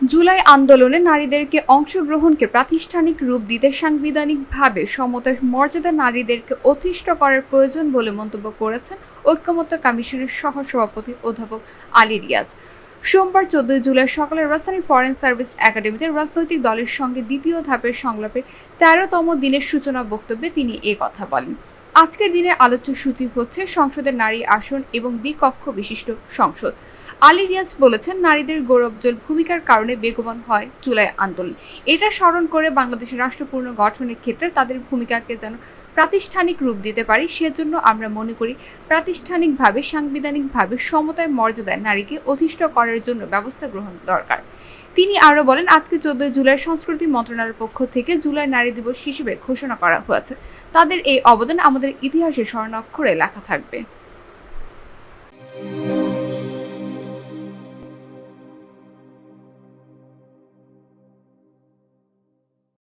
জুলাই আন্দোলনে নারীদেরকে অংশগ্রহণকে প্রাতিষ্ঠানিক রূপ দিতে সাংবিধানিকভাবে সমতার মর্যাদা নারীদেরকে অতিষ্ঠ করার প্রয়োজন বলে মন্তব্য করেছেন ঐক্যমত্য কমিশনের সহসভাপতি অধ্যাপক আলী রিয়াজ। সোমবার চোদ্দই জুলাই সকালে রাজধানীর ফরেন সার্ভিস একাডেমিতে রাজনৈতিক দলের সঙ্গে দ্বিতীয় ধাপের সংলাপের তেরোতম দিনের সূচনা বক্তব্যে তিনি এ কথা বলেন। আজকের দিনের আলোচ্য সূচি হচ্ছে সংসদের নারী আসন এবং দ্বিকক্ষ বিশিষ্ট সংসদ। আলী রিয়াজ বলেছেন, নারীদের গৌরবজ্জ্বল ভূমিকার কারণে বেগবান হয় জুলাই আন্দোলন। এটা স্মরণ করে বাংলাদেশের রাষ্ট্রপূর্ণ গঠনের ক্ষেত্রে তাদের ভূমিকাকে যেন প্রাতিষ্ঠানিক রূপ দিতে পারি, সেজন্য আমরা মনে করি প্রাতিষ্ঠানিকভাবে, সাংবিধানিকভাবে সমতায় মর্যাদায় নারীকে অধিষ্ঠ করার জন্য ব্যবস্থা গ্রহণ দরকার। তিনি আরও বলেন, আজকে চোদ্দই জুলাই সংস্কৃতি মন্ত্রণালয়ের পক্ষ থেকে জুলাই নারী দিবস হিসেবে ঘোষণা করা হয়েছে। তাদের এই অবদান আমাদের ইতিহাসে স্বর্ণাক্ষরে লেখা থাকবে।